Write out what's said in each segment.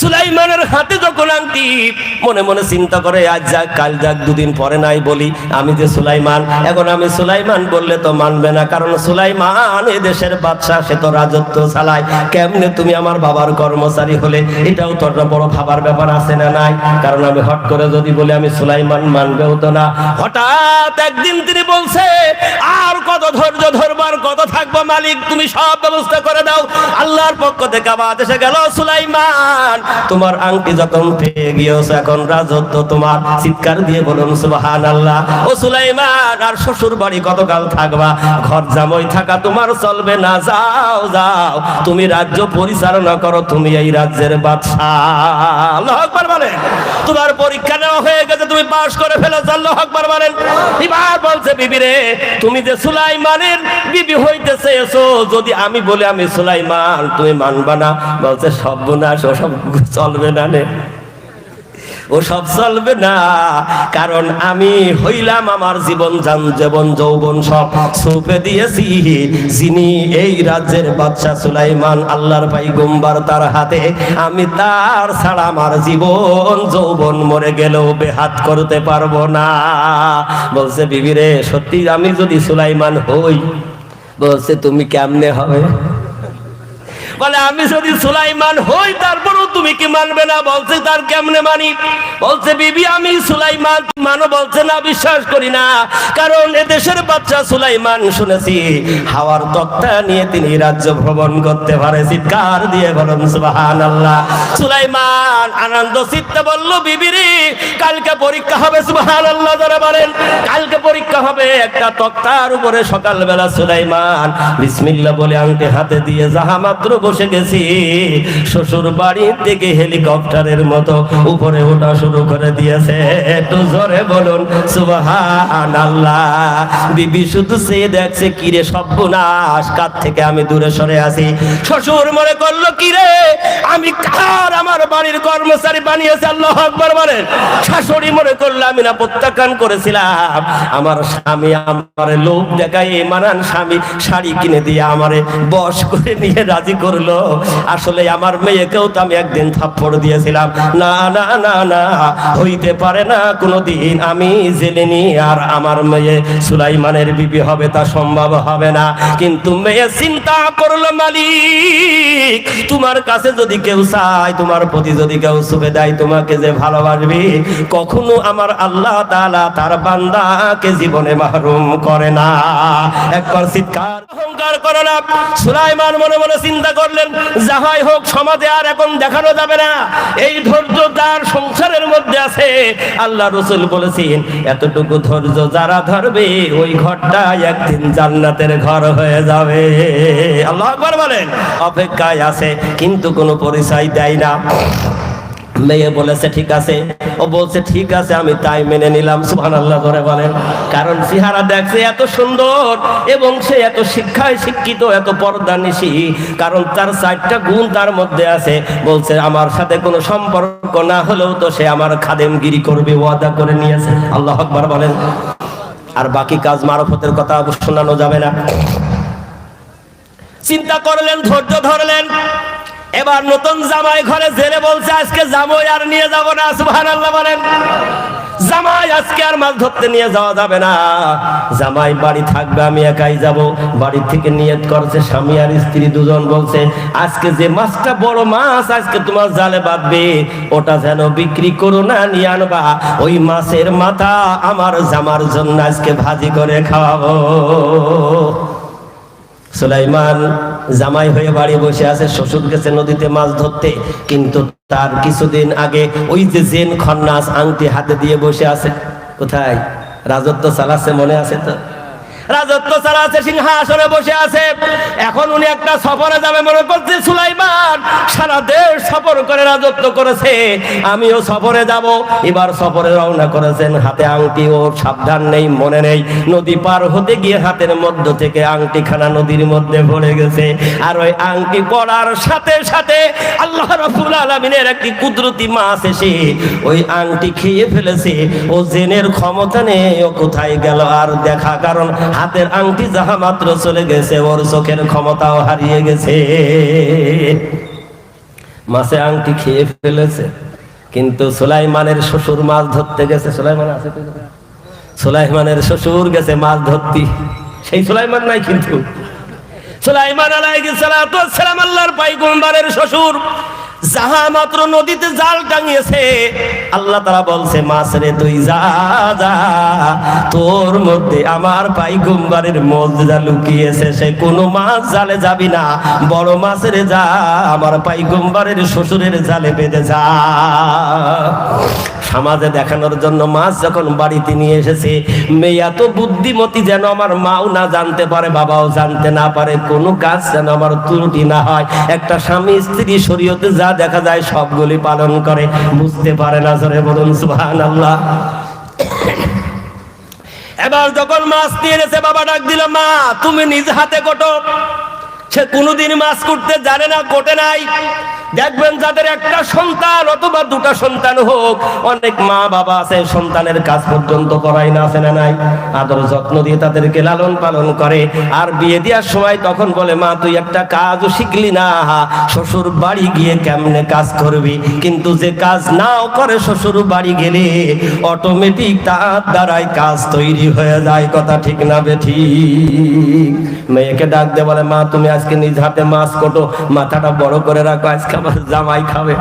সুলাইমানের হাতে যখন আংটি মনে মনে চিন্তা করে, আজ যাক, কাল যাক, দুদিন পরে নাই বলি। আমি যে সুলাইমান, এখন আমি সুলাইমান বললে তো মানবে না, কারণ সুলাইমান এ দেশের বাদশাহ, সে তো রাজত্ব চালায়। কেমনে তুমি আমার বাবার কর্মচারী হলে? এটাও তো একটা বড় ভাবার ব্যাপার আছে না নাই? কারণ আমি হট করে যদি বলি, আমি সুলাইমান মানবেও তো না। হঠাৎ একদিন তিনি বলছে, আর কত ধৈর্য ধরবার, কত থাকব মালিক, তুমি সব ব্যবস্থা করে দাও। আল্লাহর পক্ষ থেকে আবার এসে গেল, সুলাইমান তোমার আংটি যখন পেয়ে গিয়েছো, এখন রাজত্ব তোমার। চিৎকার দিয়ে বলুন সুবাহান আল্লাহ ও সুলাইমান, আর শ্বশুর বাড়ি কতকাল থাকবা। ঘর জামই থাকা তোমার চলবে না, যাও যাও। তুমি রাজ্য পরিচালনা করো, তুমি এই রাজ্যের বাদশাহ। বলেন। তোমার পরীক্ষা নেওয়া হয়ে গেছে, তুমি পাস করে ফেলেছো, আল্লাহ আকবার বলেন। এবার বলছে, বিবি রে, তুমি যে সুলাইমানের বিবি হইতেছে এসো যদি আমি বলি আমি সুলাইমান, তুমি মানবা না? বলছে, সব নাশ ও সব চলবে না নে ও সব চলবে না, কারণ আমি হইলাম আমার জীবন যান, জীবন যৌবন সব সুপে দিয়েছি। যিনি এই রাজ্যের বাদশাহ সুলাইমান, আল্লাহর পাই গুম্বার তার হাতে, আমি তার ছাড়া আমার জীবন যৌবন মরে গেলেও বেহাত করতে পারব না। বলছে বিবিরে সত্যি আমি যদি সুলাইমান হই, বলছে, তুমি কেমনে হবে? বলে, আমি যদি সুলাইমান হই, তারপরও তুমি কি মানবে না? বলছে, তার কেমনে মানি? বলছে, বিবি, আমি সুলাইমান মানো? বলছে, না, বিশ্বাস করি না, কারণ এ দেশের বাচ্চা সুলাইমান, শুনেছি, হাওয়ার তক্তা নিয়ে তিনি রাজ্য ভ্রমণ করতে পারে, চিৎকার দিয়ে বলুন সুবাহান আল্লাহ সুলাইমান আনন্দ চিত্তে বলল বিবিরি কালকে পরীক্ষা হবে সুবাহান আল্লাহ যারা বলেন, কালকে পরীক্ষা হবে, একটা তক্তার উপরে সকালবেলা সুলাইমান বিসমিল্লাহ বলে আংটি হাতে দিয়ে, যাহা মাত্র বসে গেছি। শ্বশুর বাড়ি থেকে হেলিকপ্টারের মতো উপরে ওঠা শুরু করে দিয়েছে। একটু জোরে বলুন সুবাহান বিবি শুধু সে দেখছে, কিরে কার থেকে আমি দূরে সরে আসি শ্বশুর মনে করল, কিরে, আমি কার আমার বাড়ির কর্মচারী বানিয়েছে? আল্লাহ শাশুড়ি মনে করল, আমি না প্রত্যাখ্যান করেছিলাম। আমার স্বামী আমার লোক দেখায় মানান স্বামী শাড়ি কিনে দিয়ে আমারে বস করে নিয়ে রাজি করল আসলে আমার মেয়েকেও তো আমি একদিন থাপ্পড় দিয়েছিলাম। না না না না, হইতে পারে না, কোনোদিন আমি জেলেনি আর আমার মেয়ে সুলাইমানের বিবি হবে তা সম্ভব হবে না। কিন্তু মেয়ে চিন্তা করল, মালিক, তোমার কাছে যদি কেউ চায়, তোমার প্রতি যদি কেউ সুখে দেয়, তোমাকে যে ভালোবাসবে, কখনো আমার আল্লাহ তাআলা তার বান্দাকে জীবনে মাহরুম করে না। একবার চিৎকার, অহংকার করো না। সুলাইমান মনে মনে চিন্তা করলেন, যাহাই হোক সমাজে আর এখন দেখানো যাবে না। এই ধৈর্য তার সংসারের মধ্যে আছে। আল্লাহ রসুল বলেছেন, এতটুকু ধৈর্য যারা ধরবে, ওই ঘরটা একদিন জান্নাতের ঘর হয়ে যাবে। আল্লাহ বলেন, অপেক্ষায় আছে, কিন্তু কোনো পরিচয় দেয় না। মেয়ে বলেছে, ঠিক আছে। ও বলছে, ঠিক আছে, আমি তাই মেনে নিলাম। সুহান আল্লাহ করে বলেন। কারণ চেহারা দেখছে এত সুন্দর এবং সে এত শিক্ষায় শিক্ষিত, এত পর্দা নিশি কারণ তার চারটা গুণ তার মধ্যে আছে। বলছে, আমার সাথে কোনো সম্পর্ক না হলেও তো সে আমার খাদেমগিরি করবে, ওয়াদা করে নিয়েছে। আল্লাহ আকবার বলেন। আর বাকি কাজ মারফতের কথা শোনানো যাবে না। চিন্তা করলেন, ধৈর্য ধরলেন। এবার নতুন জামাই ঘরে জেলে বলছে, আজকে জামাই আর নিয়ে যাব না সুবহান আল্লাহ বলেন। জামাই আজকে আর মাছ ধরতে নিয়ে যাওয়া যাবে না। জামাই বাড়ি থাকবে, আমি একাই যাব। বাড়ি থেকে নিয়ত করছে স্বামী আর স্ত্রী দুজন বলছে, আজকে যে মাছটা বড় মাছ, আজকে তোমার জালে বাঁধবে। ওটা যেন বিক্রি করো না, নিয়ে আনবা। ওই মাছের মাথা আমার জামার জন্য আজকে ভাজি করে খাওয়াবো। সুলাইমান জামাই হয়ে বাড়ি বসে আছে, শ্বশুর গেছে নদীতে মাছ ধরতে। কিন্তু তার কিছুদিন আগে ওই যে জেন খন্নাস আংটি হাতে দিয়ে বসে আছে। কোথায়? রাজত্ব চালাচ্ছে মনে আছে তো রাজত্ব চালাচ্ছে সিংহাসনে বসে আছে। এখন উনি একটা সফরে যাবে মনে করছে, সুলাইমান সারা দেশ সফর করে রাজত্ব করেছে। আমিও সফরে যাব। এবার সফরে রওনা করেছেন, হাতে আংটি ও সাবধান নেই, মনে নেই। নদী পার হতে গিয়ে হাতের মধ্য থেকে আংটি খানা নদীর মধ্যে ভরে গেছে। আর ওই আংটি পড়ার সাথে সাথে আল্লাহ রফুল আলমিনের একটি কুদরতি মাছ এসে ওই আংটি খেয়ে ফেলেছে। ও জেনের ক্ষমতা নেই, ও কোথায় গেল আর দেখা কারণ হাতের আংটি যাহা মাত্র চলে গেছে, ওর চোখের ক্ষমতাও হারিয়ে গেছে। মাছে আংটি খেয়ে ফেলেছে, কিন্তু সুলাইমানের শ্বশুর মাছ ধরতে গেছে। সুলাইমান আছে? সুলাইমানের শ্বশুর গেছে মাছ ধরতি। সেই সুলাইমান নাই কিন্তু। সুলাইমান আলাইহিস সালাতু ওয়াস সালাম আল্লাহর পয়গম্বরের শ্বশুর। যাহা মাত্র নদীতে জাল টাঙিয়েছে, আল্লাহ তারা বলছে মাছ রে তুই যা যা। তোর মধ্যে আমার পাইগম্বারের মজদা লুকিয়েছে, সে কোনো মাছ জালে যাবি না। বড় মাছ রে যা, আমার পাইগম্বারের শ্বশুরের জালে বেঁধে যা। সমাজে দেখানোর জন্য মাছ যখন বাড়িতে নিয়ে এসেছে, মেয়ে এত বুদ্ধিমতী যেন আমার মাও না জানতে পারে, বাবাও জানতে না পারে, কোনো কাজ যেন আমার ত্রুটি না হয়। একটা স্বামী স্ত্রী শরীয়তে যা দেখা যায় সবগুলি পালন করে। বুঝতে পারে না, জোরে বলুন সুহান আল্লাহ এবার যখন মাছ নিয়ে এসে বাবা ডাক দিল, মা, তুমি নিজ হাতে কোটো সে কোনোদিন মাছ করতে জানে না কোটে নাই। দেখবেন যাদের একটা সন্তান অথবা দুটা সন্তান হোক, অনেক মা বাবা আছে, সন্তানের কাজ পর্যন্ত করাই না, আছে না নাই? আদর যত্ন দিয়ে তাদেরকে লালন পালন করে। আর বিয়ে দেওয়ার সময় তখন বলে, মা, তুই একটা কাজও শিখলি না, শ্বশুর বাড়ি গিয়ে কেমনে কাজ করবি? কিন্তু যে কাজ নাও করে শ্বশুর বাড়ি গেলে অটোমেটিক তার দ্বারাই কাজ তৈরি হয়ে যায়। কথা ঠিক না বেঠি মেয়েকে ডাক দিয়ে বলে, মা, তুমি আজকে নিজ হাতে মাছ কোটো, মাথাটা বড় করে রাখো, আজকে জামাই খাবে।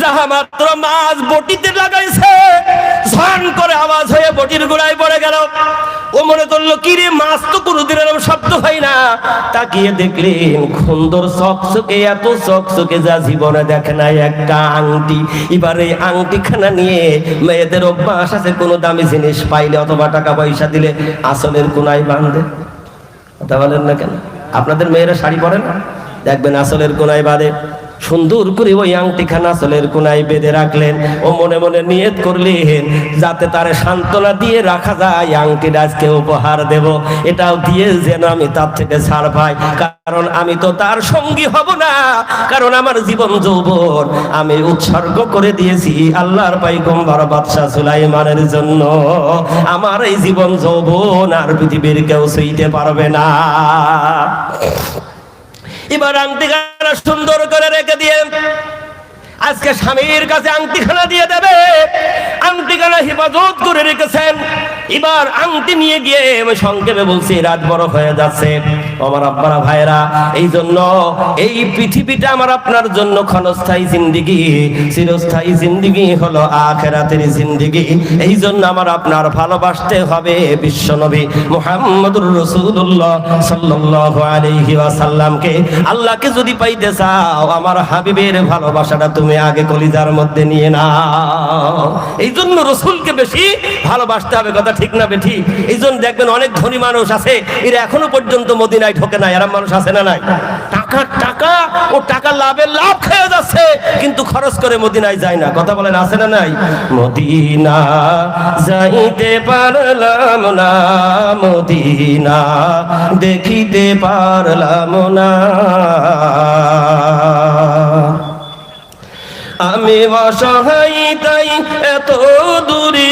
যাহা মাত্র মাছ বটিতে লাগাইছে ঝন করে আওয়াজ হয়ে বটির গোড়ায় পড়ে গেল। ও মনে করল কি রে মাছ তো কোনোদিন এরকম শব্দ হয় না। তাকিয়ে দেখলেন সুন্দর চকচকে, এত চকচকে যা জীবনে দেখে নাই একটা আংটি। এবার এই আংটিখানা নিয়ে মেয়েদের অভ্যাস আছে, কোনো দামি জিনিস পাইলে অথবা টাকা পয়সা দিলে আসলের কোনায় বাঁধে। কথা বলেন না কেন? আপনাদের মেয়েরা শাড়ি পরে না? দেখবেন আসলের কোনায় বাঁধে। সুন্দর করে ওই আংটিখানা আসলের কোনায় বেঁধে রাখলেন। ও মনে মনে নিয়ত করলেন, যাতে তার সান্ত্বনা দিয়ে রাখা যায়, আংটিটা আজকে উপহার দেব। এটাও দিয়ে যেন আমি তার থেকে ছাড় পাই। কারণ আমি তো তার সঙ্গী হব না। কারণ আমার জীবন যৌবন আমি উৎসর্গ করে দিয়েছি আল্লাহর পাইগম্বর বাদশাহ সুলাইমানের জন্য। আমার এই জীবন যৌবন আর পৃথিবীর কেউ সইতে পারবে না। এবার আংটিখানা সুন্দর করে রেখে দিয়ে আজকে স্বামীর কাছে আংটিখানা দিয়ে দেবে। আংটিখানা হেফাজত করে রেখেছেন। এবার আংটি নিয়ে গিয়ে সংক্ষেপে বলছি রাত বড় হয়ে যাচ্ছে। আমার আব্বারা ভাইরা এই জন্য এই পৃথিবীটা আমার আপনার জন্য ক্ষণস্থায়ী জিন্দিগি, চিরস্থায়ী জিন্দিগি হলো আখেরাতের জিন্দিগি। এই জন্য আমার আপনার ভালোবাসতে হবে বিশ্বনবী মুহাম্মদুর রাসূলুল্লাহ সাল্লাল্লাহু আলাইহি ওয়াসাল্লামকে। আল্লাহকে যদি পাইতে চাও, আমার হাবিবের ভালোবাসাটা তুমি আগে কলিজার মধ্যে নিয়ে নাও। এই জন্য রসুলকে বেশি ভালোবাসতে হবে, কথা ঠিক না বেঠি? এই জন্য দেখবেন অনেক ধনী মানুষ আছে, এরা এখনও পর্যন্ত মদিনায় ঢোকে না এরম মানুষ আছে না নাই? টাকা টাকা ও টাকা লাভের লাভ খেয়ে যাচ্ছে, কিন্তু খরচ করে মদিনায় যায় না। কথা বলেন, আছে না নাই? মদিনা যাইতে পারলাম না, মদিনা দেখিতে পারলাম না। আমি অসহায় তাই এত দূরে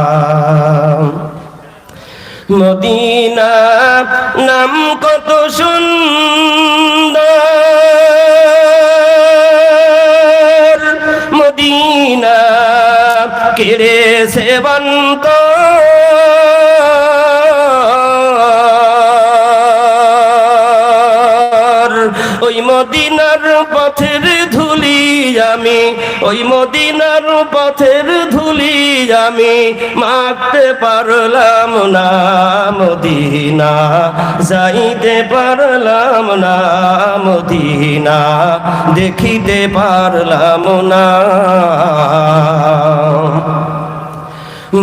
মদিনা নাম কত সুন্দর। মদিনা কেড়ে সেবন্ত ওই মদিনার পথের ধুলি আমি, ওই মদিনার পথের আমি মাখতে পারলাম না মদিনা, যাইতে পারলাম না মদিনা, দেখিতে পারলাম না।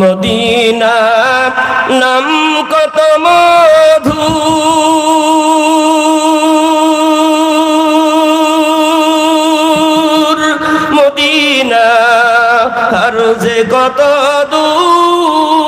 মদিনা নাম কত মধু কত দূর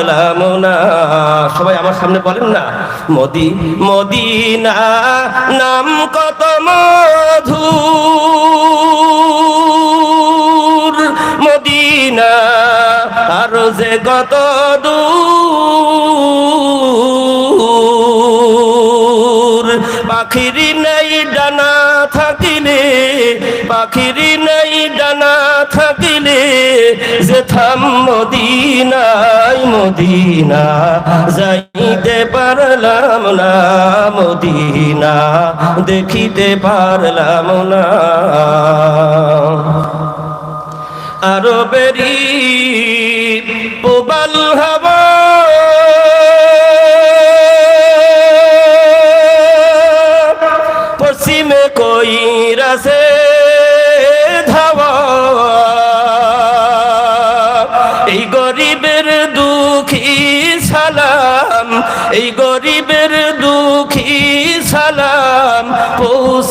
সবাই আমার সামনে বলেন না, মোদি, মদিনা, নাম কত মধুর। মদিনা, আর যে কত দূর। পাখিরি নেই ডানা থাকিলে, পাখিরি নেই ডানা থাম মদিনাই মদিনা, যাইতে পারলাম না মদিনা, দেখিতে পারলাম না। আরও বেরি পোবাল হবা। পশ্চিমে কই রাসে ধাওয়া। এই গরিবের দুঃখী সালাম পৌঁছে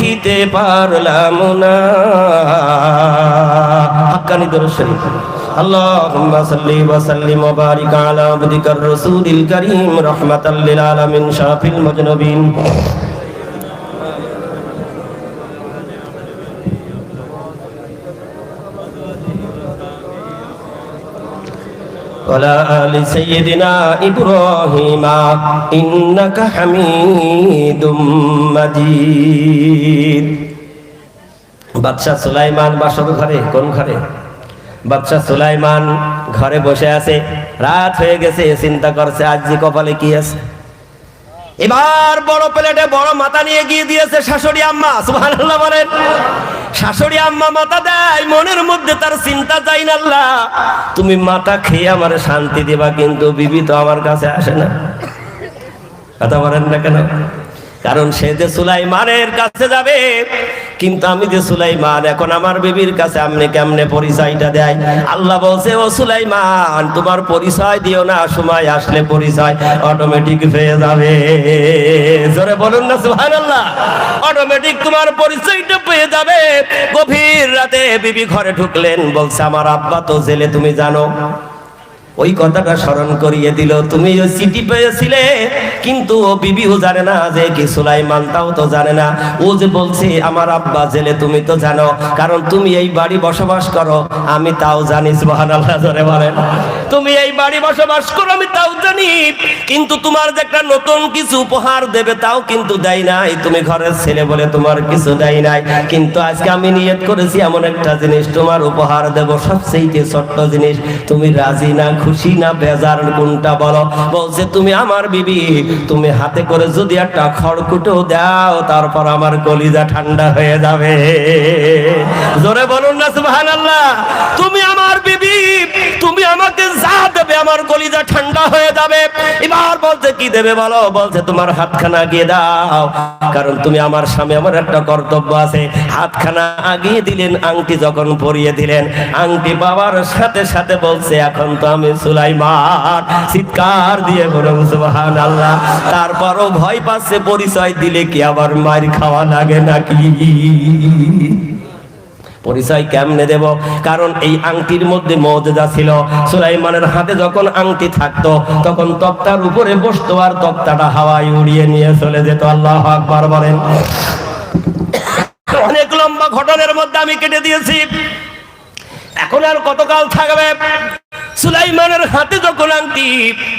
দেখিতে পারলাম না হাক্কানি দর্শন اللهم صل وسلم وبارك على عبدك الرسول الكريم رحمة للعالمين شافي المذنبين وعلى آل سيدنا إبراهيم إنك حميد مجيد বাদশাহ সুলাইমান বাসর ঘরে কোন ঘরে বাদশাহ সুলাইমান ঘরে বসে আছে রাত হয়ে গেছে চিন্তা করছে আজ যে কপালে কি আছে এবার বড় প্লেটে বড় মাথা নিয়ে গিয়ে দিয়েছে শাশুড়ি আম্মা, সুবহানাল্লাহ বলেন। শাশুড়ি আম্মা মাথা দেয়, মনের মধ্যে তার চিন্তা যাই না, আল্লাহ। তুমি মাথা খেয়ে আমার শান্তি দিবা, কিন্তু বিবি তো আমার কাছে আসে না। কথা বলেন না কেন? কারণ সে যে সুলাইমানের কাছে যাবে কিন্তু আমি যে সুলাইমান, এখন আমার বিবির কাছে আপনি কেমনে পরিচয়টা দেয়? আল্লাহ বলছে, ও সুলাইমান, তোমার পরিচয় দিও না, সময় আসলে পরিচয় অটোমেটিক পেয়ে যাবে। জোরে বলুন না, সুবহানাল্লাহ। অটোমেটিক তোমার পরিচয়টা পেয়ে যাবে। গভীর রাতে বিবি ঘরে ঢুকলেন, বলছে, আমার আব্বা তো জেলে, তুমি জানো? ওই কথাটা স্মরণ করিয়ে দিল। তুমি চিঠি পেয়েছিলে, কিন্তু ও বিবিও জানে না যে কি সুলাইমান, তাও তো জানে না। ও যে বলছে, আমার আব্বা জেলে, তুমি তো জানো, কারণ তুমি এই বাড়ি বসবাস করো। আমি তাও জানি জোরে বলেন। তুমি এই বাড়ি বসবাস করো, আমি তাও জানি, কিন্তু তোমার যে একটা নতুন কিছু উপহার দেবে, তাও কিন্তু দেয় নাই। তুমি ঘরের ছেলে বলে তোমার কিছু দেয় নাই। কিন্তু আজকে আমি নিয়ত করেছি এমন একটা জিনিস, তোমার উপহার দেব, সবচেয়ে ছোট্ট জিনিস। তুমি রাজি না খুশি না বেজার কোনটা বলো? বলছে, তুমি আমার বিবি, তুমি হাতে করে যদি একটা খড়কুটো দাও, তারপর আমার কলিজা ঠান্ডা হয়ে যাবে। জোরে বলুন না, সুবহানাল্লাহ। তুমি আমার বিবি তুমি আমাকে যা দেবে, আমার কলিজা ঠান্ডা হয়ে যাবে। এবার বলছে, কি দেবে বলো? বলছে, তোমার হাতখানা গিয়ে দাও। কারণ তুমি আমার স্বামী, আমার একটা কর্তব্য আছে। হাতখানা আগিয়ে দিলেন, আংটি যখন পরিয়ে দিলেন, আংটি বাবার সাথে সাথে বলছে, এখন তো আমি সুলাইমান, চিৎকার দিয়ে বলুন সুবহান আল্লাহ তারপরও ভয় পাচ্ছে, পরিচয় দিলে কি আবার মার খাওয়া লাগে নাকি? পরিচয় কেমনে দেব? কারণ এই আংটির মধ্যে মজেদা ছিল। সুলাইমানের হাতে যখন আংটি থাকতো, তখন তক্তার উপরে বসতো আর তক্তাটা হাওয়ায় উড়িয়ে নিয়ে চলে যেত। আল্লাহ আকবার বলেন। অনেক লম্বা ঘটনার মধ্যে আমি কেটে দিয়েছি। এখন আর কতকাল থাকবে? সুলাইমানের হাতে যখন আংটি,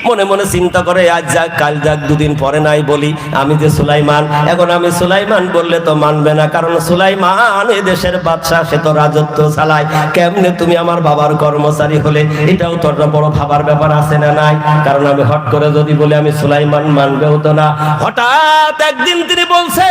মনে মনে চিন্তা করে, আজ যাক, কাল যাক, দুদিন পরে নাই বলি। আমি যে সুলাইমান, এখন আমি সুলাইমান বললে তো মানবে না, কারণ সুলাইমান এ দেশের বাদশাহ, সে তো রাজত্ব চালায়। কেমনে তুমি আমার বাবার কর্মচারী হলে? এটাও তো একটা বড় ভাবার ব্যাপার আছে না নাই? কারণ আমি হট করে যদি বলি, আমি সুলাইমান মানবেও তো না। হঠাৎ একদিন তিনি বলছে,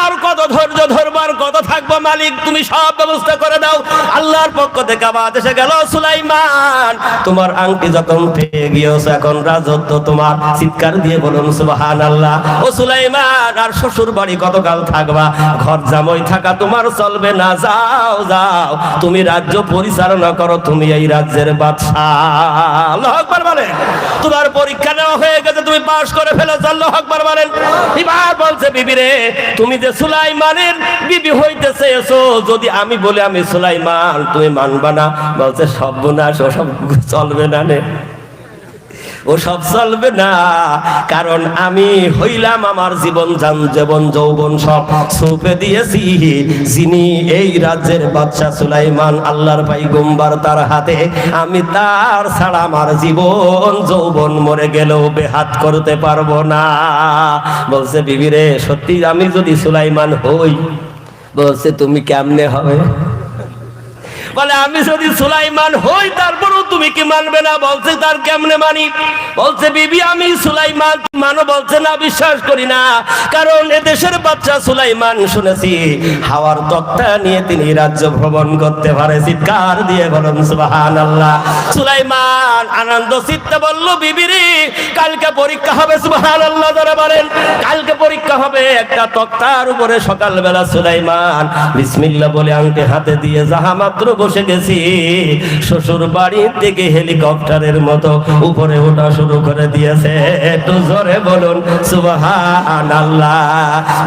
আর কত ধৈর্য ধরবার কত থাকব মালিক, তুমি সব ব্যবস্থা করে দাও। আল্লাহর পক্ষ থেকে আবার এসে গেল, সুলাইমান তোমার আংটি যখন পেয়ে গিয়েছো, এখন রাজত্ব তোমার চিৎকার দিয়ে বলুন সুবাহান আল্লাহ ও সুলাইমান, আর শ্বশুর বাড়ি কতকাল থাকবা? ঘর জামই থাকা তোমার চলবে না, যাও যাও। তুমি রাজ্য পরিচালনা করো, তুমি এই রাজ্যের বাদশাহ। আকবার বলেন। তোমার পরীক্ষা নেওয়া হয়ে গেছে, তুমি পাশ করে ফেলেছো, আল্লাহ আকবার বলেন। এবার বলছে, বিবি রে, তুমি যে সুলাইমানের বিবি হইতেছে এসো যদি আমি বলে আমি সুলাইমান, তুমি মানবা না? বলছে, সর্বনাশ সব চলবে না নে। ও সব চলবে না, কারণ আমি হইলাম আমার জীবন যান, জীবন যৌবন সব সুপে দিয়েছি। যিনি এই রাজ্যের বাদশা সুলাইমান, আল্লাহর ভাই গোম্বার তার হাতে, আমি তার ছাড়া আমার জীবন যৌবন মরে গেলেও বেহাত করতে পারব না। বলছে, বিবিরে, সত্যি আমি যদি সুলাইমান হই, বলছে, তুমি কেমনে হবে? বলে, আমি যদি সুলাইমান হই, তারপরও তুমি কি মানবে না? বলছে, তার কেমনে মানি? বলছে, বিবি, আমি সুলাইমান, মানো? বলছে, না, বিশ্বাস করি না, কারণ এদেশের বাচ্চা সুলাইমান শুনেছি। হাওয়ার তক্তা নিয়ে তিনি রাজ্য ভ্রমণ করতে পারে, চিৎকার দিয়ে বলুন সুবাহান আল্লাহ সুলাইমান আনন্দ চিত্তে বলল বিবিরি কালকে পরীক্ষা হবে আল্লাহ যারা বলেন। কালকে পরীক্ষা হবে, একটা তক্তার উপরে সকালবেলা সুলাইমান বিসমিল্লাহ বলে আংটি হাতে দিয়ে যাহা মাত্র বসে গেছি, শ্বশুর বাড়ি থেকে হেলিকপ্টারের মতো উপরে ওঠা শুরু করে দিয়েছে। একটু জোরে বলুন সুবহান আল্লাহ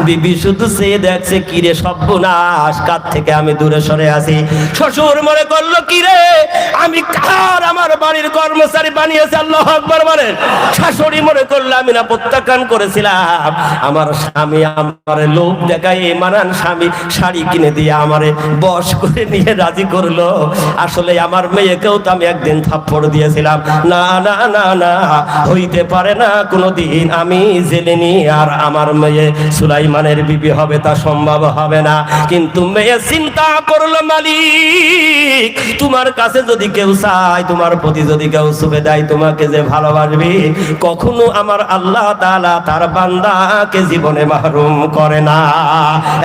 বিবি শুধু সে দেখছে কিরে সর্বনাশ, কার থেকে আমি দূরে সরে আছি? শ্বশুর মনে করল কিরে আমি কার আমার বাড়ির কর্মচারী বানিয়েছে, আল্লাহ আকবার বলেন শাশুড়ি মনে করল, আমি না প্রত্যাখ্যান করেছিলাম। আমার স্বামী আমার লোক দেখায়, মানান স্বামী শাড়ি কিনে দিয়ে আমারে বস করে নিয়ে রাজি করল। আসলে আমার মেয়েকেও তো আমি একদিন থাপ্পড় দিয়েছিলাম। না না না না, হইতে পারে না কোনোদিন। আমি জেনে নি, আর আমার মেয়ে সুলাইমানের বিবি হবে তা সম্ভব হবে না। কিন্তু মেয়ে চিন্তা করল, মালিক, তোমার কাছে যদি কেউ চায়, তোমার প্রতি যদি কেউ সুবে দেয়, তোমাকে যে ভালোবাসবে কখনো আমার আল্লাহ তাআলা তার বান্দাকে জীবনে মাহরুম করে না।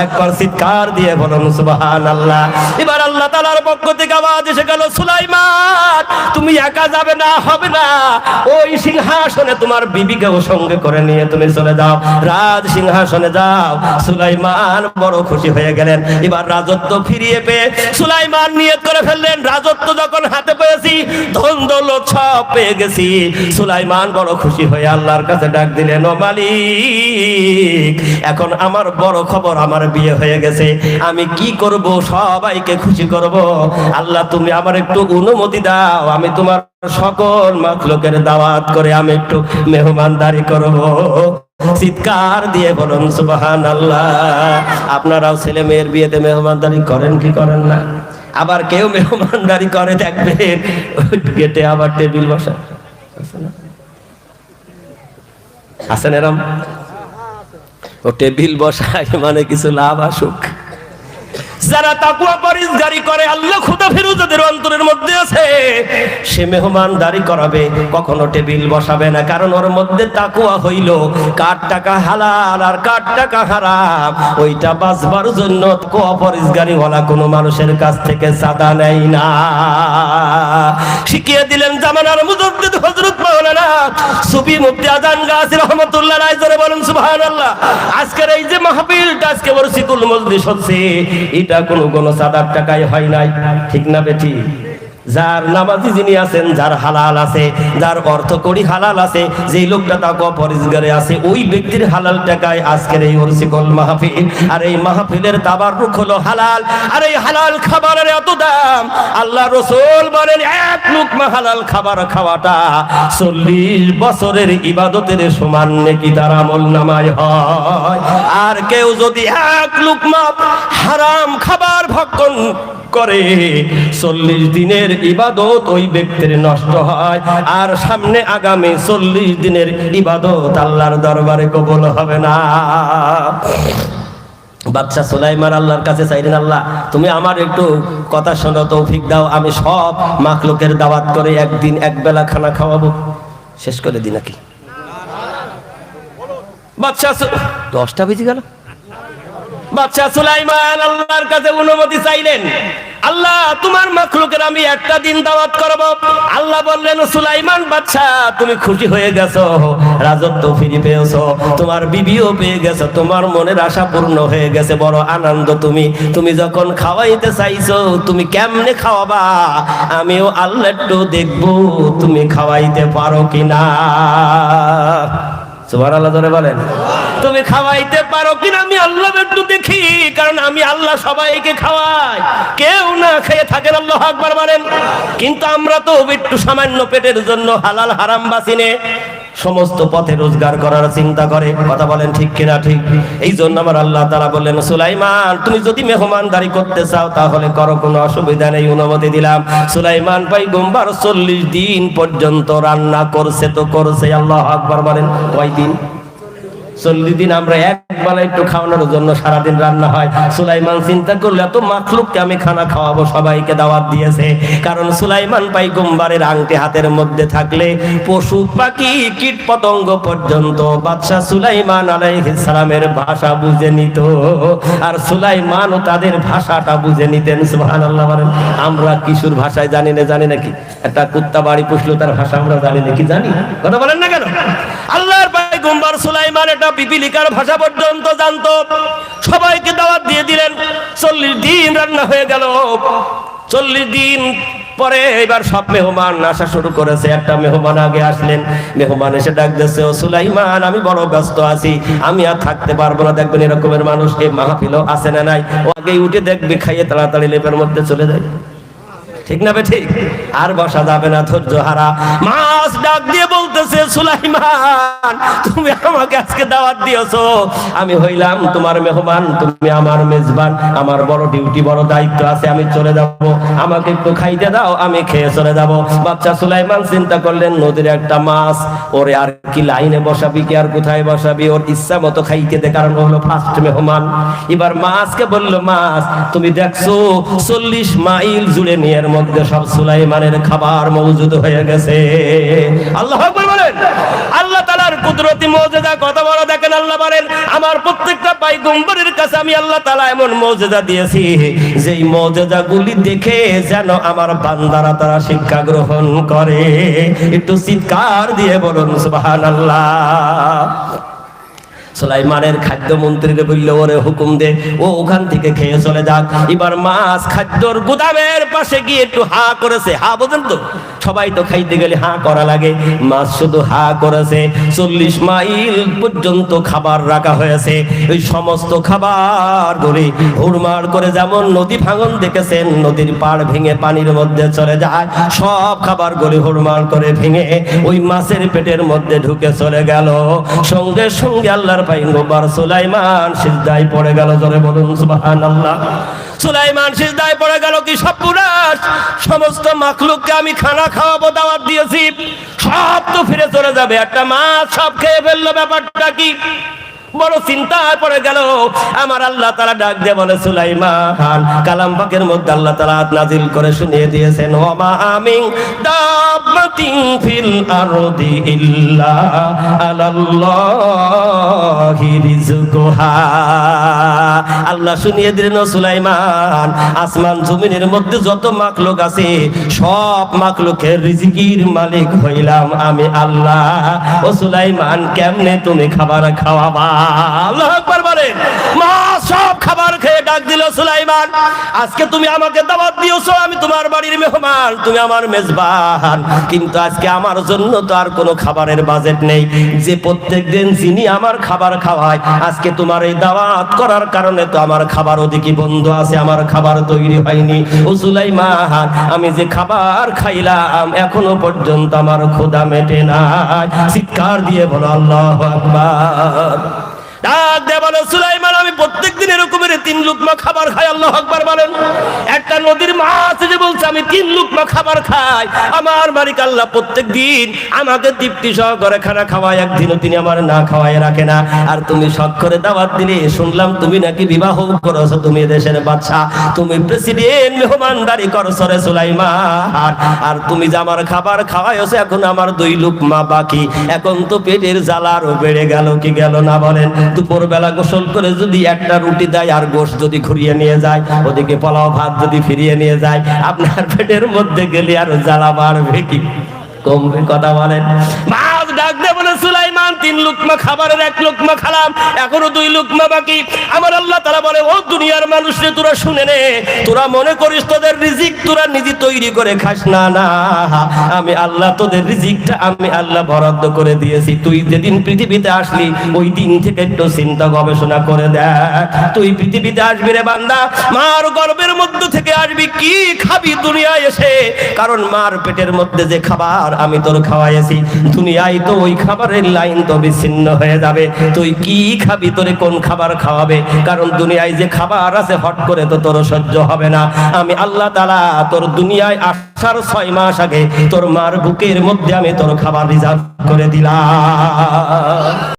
একবার চিৎকার দিয়ে বলুন, সুবহানাল্লাহ। এবার আল্লাহ তাআলার পক্ষ থেকে আওয়াজ এসে গেল, সুলাইমান, তুমি একা যাবে না, হবে না। ওই সিংহাসনে তোমার বিবিকেও সঙ্গে করে নিয়ে তুমি চলে যাও। রাজ সিংহাসনে যাও। সুলাইমান বড় খুশি হয়ে গেলেন। এবার রাজত্ব ফিরিয়ে পেয়ে সুলাইমান নিয়ত করে ফেললেন। রাজত্ব যখন হাতে পেয়েছি ধন দৌলত সব পেয়ে গেছি। সুলাইমান বড় খুশি হয়ে আল্লাহর কাছে ডাক দিলেন, ও মালিক, এখন আমার বড় খবর আমার বিয়ে হয়ে গেছে। আমি কি করব? সবাইকে খুশি করব। আল্লাহ, তুমি আমার একটু অনুমতি দাও। আমি তোমার সকল মাতলোকের দাওয়াত করে আমি একটু মেহমানদারি করব। চিৎকার দিয়ে বলুন সুবাহান আল্লাহ আপনারাও ছেলে মেয়ের বিয়েতে মেহমানদারি করেন কি করেন না? আবার কেউ মেহমানদারি করে দেখবেন, ওই গেটে আবার টেবিল বসা? আছেন এরম? ও টেবিল বসায় মানে কিছু লাভ আসুক। যারা তাকুয়া পরিষ্কারি করে, আল্লাহ খুদা ফিরুজাদের অন্তরের মধ্যে আছে। সে মেহমানদারি করাবে, কখনো টেবিল বসাবে না, কারণ ওর মধ্যে তাকুয়া হইল। কার টাকা হালাল আর কার টাকা হারাম, ওইটা বাঁচবার জন্য কোয়া পরিষ্কারি ওলা কোনো মানুষের কাছ থেকে সাদা নেই না। শিখিয়ে দিলেন জামানার মুজদ্দিদ হযরত মাওলানা সুফি মুফতি আজান গাছি রহমাতুল্লাহ আলাইহি, জোরে বলেন সুবহানাল্লাহ। আজকের এই যে মাহফিলটা, আজকে বরসিকুল মজলিস হচ্ছে, এটা কোনো কোনো সাদার টাকায় হয় নাই। ঠিক না বেঠি যার নামাজি যিনি আছেন, যার হালাল আছে, যার অর্থ করি হালাল আছে, যেই লোকটা তাকে পরিষ্কারে আছে, ওই ব্যক্তির হালাল টাকায় আজকের এই ওরসিকল মাহফিল, আর এই মাহফিলের তাবাররুক হলো হালাল, আর এই হালাল খাবারের এত দাম। আল্লাহ রসুল বলেন, এক লুকমা হালাল খাবার খাওয়াটা চল্লিশ বছরের ইবাদতের সমান নাকি তার আমল নামায় হয়। আর কেউ যদি এক লুকমা হারাম খাবার ভক্ষণ করে। চল্লিশ দিনের ইবাদত ওই ব্যক্তির নষ্ট হয়। আর সামনে আগামী চল্লিশ দিনের ইবাদত আল্লাহর দরবারে কবুল হবে না। বাদশা সুলাইমান আল্লাহর কাছে চাইলেন, আল্লাহ, তুমি আমার একটু কথা শোনো, তৌফিক দাও, আমি সব মাখলুকের দাওয়াত করে একদিন এক বেলা খানা খাওয়াবো। শেষ করে দি নাকি? বাদশা দশটা বেজে গেল। বাদশা সুলাইমান, আল্লাহর কাছে অনুমতি চাইলেন। আল্লাহ, তোমার মাখলুকের আমি একটা দিন দাওয়াত করব। আল্লাহ বললেন, সুলাইমান, বাদশা, তুমি খুশি হয়ে গেছো, রাজত্ব ফিরে পেয়েছ, তোমার বিবিও পেয়ে গেছো, তোমার মনের আশা পূর্ণ হয়ে গেছে, বড় আনন্দ তুমি। তুমি যখন খাওয়াইতে চাইছো, তুমি কেমনে খাওয়াবা? আমিও আল্লাহ একটু দেখব, তুমি খাওয়াইতে পারো কিনা। সুবার আল্লাহ ধরে বলেন। তুমি খাওয়াইতে পারো কিনা আমি আল্লাহ একটু দেখি, কারণ আমি আল্লাহ সবাইকে খাওয়াই। কেউ না খেয়ে থাকেন, আল্লাহ আকবার বলেন। কিন্তু আমরা তো একটু সামান্য পেটের জন্য হালাল হারাম বাসিনে সমস্ত পথে রোজগার করার চিন্তা করে। কথা বলেন ঠিক কিনা ঠিক? এই জন্য আমার আল্লাহ তারা বললেন, সুলাইমান, তুমি যদি মেহমানদারি করতে চাও, তাহলে করো, কোনো অসুবিধা নেই, অনুমতি দিলাম। সুলাইমান ভাই, গোমবার চল্লিশ দিন পর্যন্ত রান্না করছে তো করছে আল্লাহ আকবার বলেন। কয়দিন? চল্লিশ দিন আমরা এক বেলা একটু খাওয়ানোর জন্য সারাদিন রান্না হয়। সুলাইমান চিন্তা করলে, এত মাখলুককে আমি খানা খাওয়াবো, সবাইকে দাওয়াত দিয়েছে। কারণ সুলাইমান পাই গোমবারের আংটি হাতের মধ্যে থাকলে পশু, পাখি, কীট পতঙ্গ পর্যন্ত বাদশাহ সুলাইমান সালামের ভাষা বুঝে নিত। আর সুলাইমানও তাদের ভাষাটা বুঝে নিতেন, সুবহানাল্লাহ বলেন। আমরা কিশোর ভাষায় জানি না, জানি নাকি একটা কুত্তা বাড়ি পুষলো, তার ভাষা আমরা জানি নাকি জানি? কথা বলেন না কেন? পয়গম্বর সুলাইমান এটা পিপিলিকার ভাষা পর্যন্ত জানতো। সবাইকে দাওয়াত দিয়ে দিলেন, চল্লিশ দিন রান্না হয়ে গেল। চল্লিশ দিন পরে এবার সব মেহমান আসা শুরু করেছে। একটা মেহমান আগে আসলেন, মেহমান এসে ডাক দিচ্ছে ও সুলাইমান, আমি বড় ব্যস্ত আছি, আমি আর থাকতে পারব না। দেখবেন এরকমের মানুষ এই মাহফিলও আছে না নাই? ও আগে উঠে দেখবে, খাইয়ে তাড়াতাড়ি লেপের মধ্যে চলে যায়। ঠিক না ঠিক? আর বসা যাবে না ধৈর্য হারা। মাছ ডাক দিয়ে বলতেছে, সুলাইমান, তুমি আমাকে আজকে দাওয়াত দিয়েছ। আমি হইলাম তোমার মেহমান, তুমি আমার মেজবান, আমার বড় ডিউটি, বড় দায়িত্ব আছে, আমি চলে যাব। আমাকে একটু খাইতে দাও, আমি খেয়ে চলে যাব। বাচ্চা সুলাইমান চিন্তা করলেন, নদীর একটা মাছ, ওরে আর কি লাইনে বসাবি, কি আর কোথায় বসাবি? ওর ইচ্ছা মতো খাইতে দে, কারণ হলো ফার্স্ট মেহমান। এবার মাছকে বলল, মাছ, তুমি দেখছ, চল্লিশ মাইল জুড়ে নিয়ের মধ্যে সব সুলাইমানের খাবার মজুদ হয়ে গেছে। আল্লাহ বলেন। আল্লাহ তালার কুদরতি মৌজেদা কত বড় দেখেন আল্লাহ বলেন, আমার প্রত্যেকটা পাই গম্বরের কাছে আমি আল্লাহ তালা এমন মৌজেদা দিয়েছি, যেই মৌজেদা গুলি দেখে যেন আমার বান্দারা তারা শিক্ষা গ্রহণ করে। একটু চিৎকার দিয়ে বলুন সুবাহান আল্লাহ সুলাইমানের খাদ্য মন্ত্রীকে বলল, ওরে হুকুম দে, ও ওখান থেকে খেয়ে চলে যাক। এবার মাছ খাদ্যর গুদামের পাশে গিয়ে একটু হা করেছে। হা বোঝেন তো? সবাই তো খাইতে গেলে হা করা লাগে। মাছ শুধু হা করেছে। চল্লিশ মাইল পর্যন্ত খাবার রাখা হয়েছে। ওই সমস্ত খাবার ধরে হুড়মার করে যেমন নদী ভাঙন দেখেছেন, নদীর পাড় ভেঙে পানির মধ্যে চলে যায়। সব খাবার গলে হুড়মার করে ভেঙে ওই মাছের পেটের মধ্যে ঢুকে চলে গেল। সঙ্গে সঙ্গে আল্লাহর পাইগম্বর সুলাইমান সিজদায় পড়ে গেল জোরে বলুন, সুবহানাল্লাহ। সুলাইমান সিজদায় পড়ে গেল কি সব পুরাস সমস্ত মাখলুককে আমি খানা খাওয়াবো, দাওয়াত দিয়েছি। সব তো ফিরে চলে যাবে। একটা মাছ সব খেয়ে ফেলল, ব্যাপারটা কি? বড় চিন্তায় পড়ে গেল। আমার আল্লাহ তারা ডাক দিয়ে বলে, সুলাইমান, কালাম পাকের মধ্যে আল্লাহ তালা নাজিল করে শুনিয়ে দিয়েছেন, ওমা আমিন আল্লাহ শুনিয়ে দিলেন, সুলাইমান, আসমান জমিনের মধ্যে যত মাকলুক আছে, সব মাকলুকের রিজিকির মালিক হইলাম আমি আল্লাহ। ও সুলাইমান, কেমনে তুমি খাবার খাওয়াবা? মা, সব খাবার খেয়ে ডাক দিল আজকে তুমি আমাকে দাওয়াত আমি বাড়ির তুমি আমার কিন্তু আজকে আমার জন্য তো আর কোনো খাবারের বাজেট নেই। যে যিনি আমার খাবার আজকে তোমার এই দাওয়াত তো ওদিকে বন্ধ আছে, আমার খাবার তৈরি হয়নি। ও সুলাইমান, আমি যে খাবার খাইলাম, এখনও পর্যন্ত আমার ক্ষুধা মেটে নাই। চিৎকার দিয়ে বলো, আল্লাহ আকবার। আর তুমি শখ করে দিলে, শুনলাম তুমি নাকি বিবাহ করেছ, তুমি দেশের বাচ্চা তুমি প্রেসিডেন্ট মেহমানদারি করছ রে আর তুমি যে আমার খাবার খাওয়াইছো, এখন আমার দুই লুকমা বাকি। এখন তো পেটের জ্বালা আরও বেড়ে গেল, কি গেল না বলেন? দুপুর বেলা গোসল করে যদি একটা রুটি দেয় আর গোশ যদি ঘুরিয়ে নিয়ে যায়, ওদিকে পোলাও ভাত যদি ফিরিয়ে নিয়ে যায়, আপনার পেটের মধ্যে গেলে আর জ্বালা বাড়বে কি? কমবে কথা বলেন। মাছ ডাক দে বলে, সুলাইমান তিন লুকমা খাবারের এক লুকমা খালাম এখনও দুই লুকমা বাকি। আমার আল্লাহ তারা বলে, ও দুনিয়ার মানুষ রে, তোরা শুনে নে, তোরা মনে করিস তোদের রিজিক তোরা নিজে তৈরি করে খাস। না না, আমি আল্লাহ তোদের রিজিকটা আমি আল্লাহ বরাদ্দ করে দিয়েছি। তুই যেদিন পৃথিবীতে আসলি, ওই দিন থেকে একটু চিন্তা গবেষণা করে দেখ। তুই পৃথিবীতে আসবি রে বান্দা, মার গর্বের মধ্যে থেকে আসবি, কি খাবি দুনিয়ায় এসে? কারণ মার পেটের মধ্যে যে খাবার আমি তোর খাওয়াইছি, দুনিয়ায় তো ওই খাবারের লাইন তো বিচ্ছিন্ন হয়ে যাবে। তুই কি খাবি? তোরে কোন খাবার খাওয়াবে? কারণ দুনিয়ায় যে খাবার আছে, হট করে তো তোর সহ্য হবে না। আমি আল্লাহ তালা তোর দুনিয়ায় আসার ছয় মাস আগে তোর মার বুকের মধ্যে আমি তোর খাবার রিজার্ভ করে দিলাম।